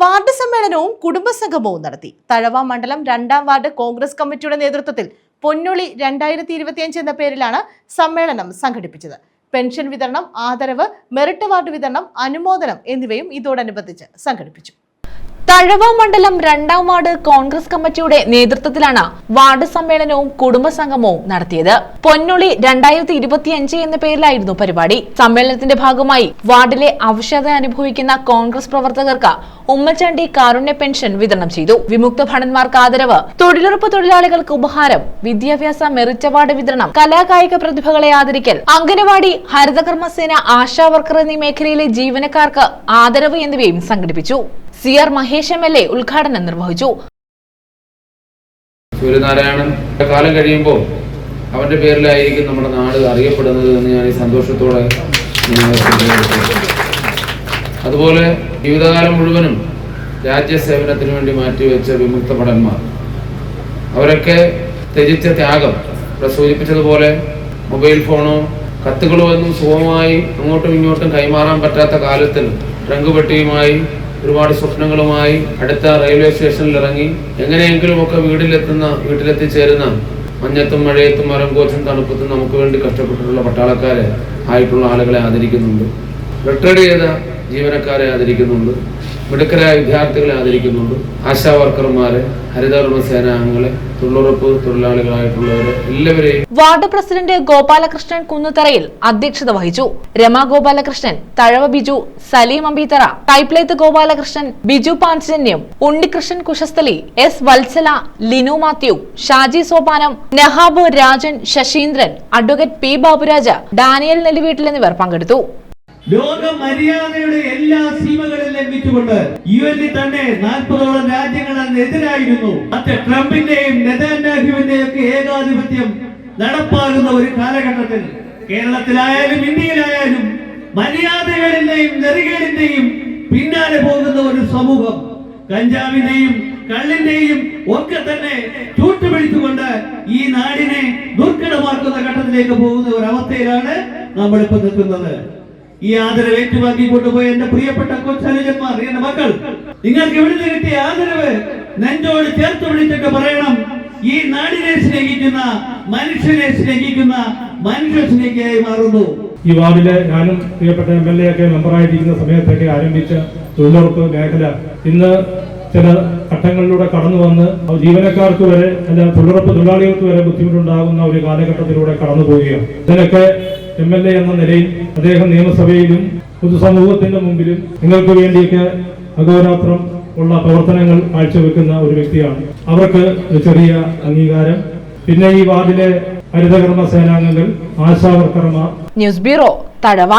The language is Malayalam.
വാർഡ് സമ്മേളനവും കുടുംബസംഗമവും നടത്തി. തഴവ മണ്ഡലം രണ്ടാം വാർഡ് കോൺഗ്രസ് കമ്മിറ്റിയുടെ നേതൃത്വത്തിൽ പൊന്നൊളി രണ്ടായിരത്തി ഇരുപത്തിയഞ്ച് എന്ന പേരിലാണ് സമ്മേളനം സംഘടിപ്പിച്ചത്. പെൻഷൻ വിതരണം ആദരവ് മെറിറ്റ് വാർഡ് വിതരണം അനുമോദനം എന്നിവയും ഇതോടനുബന്ധിച്ച് സംഘടിപ്പിച്ചു. തഴവ മണ്ഡലം രണ്ടാം വാർഡ് കോൺഗ്രസ് കമ്മിറ്റിയുടെ നേതൃത്വത്തിലാണ് വാർഡ് സമ്മേളനവും കുടുംബസംഗമവും നടത്തിയത്. പൊന്നുള്ളി രണ്ടായിരത്തി ഇരുപത്തിയഞ്ച് എന്ന പേരിലായിരുന്നു പരിപാടി. സമ്മേളനത്തിന്റെ ഭാഗമായി വാർഡിലെ അവശത അനുഭവിക്കുന്ന കോൺഗ്രസ് പ്രവർത്തകർക്ക് ഉമ്മൻചാണ്ടി കാരുണ്യ പെൻഷൻ വിതരണം ചെയ്തു. വിമുക്ത ഭടന്മാർക്ക് ആദരവ്. തൊഴിലുറപ്പ് തൊഴിലാളികൾക്ക് ഉപഹാരം. വിദ്യാഭ്യാസ മെറിറ്റ് അവാർഡ് വിതരണം. കലാകായിക പ്രതിഭകളെ ആദരിക്കൽ. അംഗനവാടി ഹരിതകർമ്മസേന ആശാ വർക്കർ എന്നീ മേഖലയിലെ ജീവനക്കാർക്ക് ആദരവ് എന്നിവയും സംഘടിപ്പിച്ചു. C R Mahesh M L A ഉദ്ഘാടനം നിർവഹിച്ചു. സൂര്യനാരായണൻ കാലം കഴിയുമ്പോൾ അവന്റെ പേരിലായിരിക്കും നമ്മുടെ നാട് അറിയപ്പെടുന്നത് എന്ന് ഞാൻ ഈ സന്തോഷത്തോടെ അതുപോലെ ജീവിതകാലം മുഴുവനും രാജ്യസേവനത്തിന് വേണ്ടി മാറ്റിവെച്ച വിമുക്ത ഭടന്മാർ. അവരൊക്കെ ത്യജിച്ച ത്യാഗം ഇവിടെ സൂചിപ്പിച്ചതുപോലെ മൊബൈൽ ഫോണോ കത്തുകളോ ഒന്നും സുഖമായി അങ്ങോട്ടും ഇങ്ങോട്ടും കൈമാറാൻ പറ്റാത്ത കാലത്തിൽ ട്രങ്കുപെട്ടിയുമായി ഒരുപാട് സ്വപ്നങ്ങളുമായി അടുത്ത റെയിൽവേ സ്റ്റേഷനിൽ ഇറങ്ങി എങ്ങനെയെങ്കിലും ഒക്കെ വീട്ടിലെത്തുന്ന വീട്ടിലെത്തിച്ചേരുന്ന മഞ്ഞത്തും മഴയത്തും മരം കോച്ചും തണുപ്പത്തും നമുക്ക് വേണ്ടി കഷ്ടപ്പെട്ടിട്ടുള്ള പട്ടാളക്കാരെ ആയിട്ടുള്ള ആളുകളെ ആദരിക്കുന്നുണ്ട്. റിട്ടയർഡ് ചെയ്ത ജീവനക്കാരെ ആദരിക്കുന്നുണ്ട്. മിടുക്കരായ വിദ്യാർത്ഥികളെ ആദരിക്കുന്നുണ്ട്. ആശാ വർക്കർമാരെ സേനാംഗങ്ങളെ എല്ലാവരെയും വാർഡ് പ്രസിഡന്റ് ഗോപാലകൃഷ്ണൻ കുന്നുതറയിൽ അധ്യക്ഷത വഹിച്ചു. Rama Gopalakrishnan Thazhava Biju Saleem Ambeethara ടൈപ്ലേത്ത് Gopalakrishnan Biju Panchajanyam Unnikrishnan Kushasthali S Vatsala Linu Mathew Shaji Sopanam Nahab Rajan Sasheendran advocate P Baburaja Daniel Nelluveettil എന്നിവർ പങ്കെടുത്തു. ലോക മര്യാദയുടെ എല്ലാ സീമകളും ലംഘിച്ചുകൊണ്ട് യു എന്നിൽ തന്നെ നാൽപ്പതോളം രാജ്യങ്ങൾ അതിനെതിരായിരുന്നു മറ്റേ ട്രംപിന്റെയും നെതന്യാഹുവിന്റെയും ഒക്കെ ഏകാധിപത്യം നടപ്പാകുന്ന ഒരു കാലഘട്ടത്തിൽ കേരളത്തിലായാലും ഇന്ത്യയിലായാലും മര്യാദകളിന്റെയും നെറികളിന്റെയും പിന്നാലെ പോകുന്ന ഒരു സമൂഹം കഞ്ചാവിന്റെയും കള്ളിന്റെയും ഒക്കെ തന്നെ ചൂട്ടുപിടിച്ചുകൊണ്ട് ഈ നാടിനെ ദുർഘടമാക്കുന്ന ഘട്ടത്തിലേക്ക് പോകുന്ന ഒരു അവസ്ഥയിലാണ് നമ്മളിപ്പോ നിൽക്കുന്നത്. ഈ ആദരവ് ഏറ്റുവാക്കി കൊണ്ടുപോയ എന്റെ പ്രിയപ്പെട്ട കൊച്ചനുജന്മാർ എന്റെ മക്കൾ. നിങ്ങൾക്ക് എവിടുന്ന് കിട്ടിയ ആദരവ്? നെഞ്ചോട് ചേർത്ത് വിളിച്ചിട്ട് പറയണം. ഈ നാടിനെ സ്നേഹിക്കുന്ന മനുഷ്യനെ സ്നേഹിക്കുന്ന മനുഷ്യ സ്നേഹിയായി മാറുന്നു. ഈ വാർഡിലെ ഞാനും പ്രിയപ്പെട്ട എം എൽ എ ഒക്കെ മെമ്പറായിട്ടിരിക്കുന്ന സമയത്തൊക്കെ ആരംഭിച്ച തൊഴിലുറപ്പ് മേഖല ഇന്ന് ചില ഘട്ടങ്ങളിലൂടെ കടന്നു വന്ന് ജീവനക്കാർക്ക് വരെ അല്ല തൊഴിലുറപ്പ് തൊഴിലാളികൾക്ക് വരെ ബുദ്ധിമുട്ടുണ്ടാകുന്ന ഒരു കാലഘട്ടത്തിലൂടെ കടന്നു പോവുകയാണ്. ഇതിനൊക്കെ എം എൽ എ എന്ന നിലയിൽ അദ്ദേഹം നിയമസഭയിലും പൊതുസമൂഹത്തിന്റെ മുമ്പിലും നിങ്ങൾക്ക് വേണ്ടിയൊക്കെ അഹോരാത്രം ഉള്ള പ്രവർത്തനങ്ങൾ കാഴ്ചവെക്കുന്ന ഒരു വ്യക്തിയാണ്. അവർക്ക് ചെറിയ അംഗീകാരം. പിന്നെ ഈ വാർഡിലെ ഹരിതകർമ്മ സേനാംഗങ്ങൾ ആശാവർക്കർമ്മ ന്യൂസ് ബ്യൂറോ തഴവ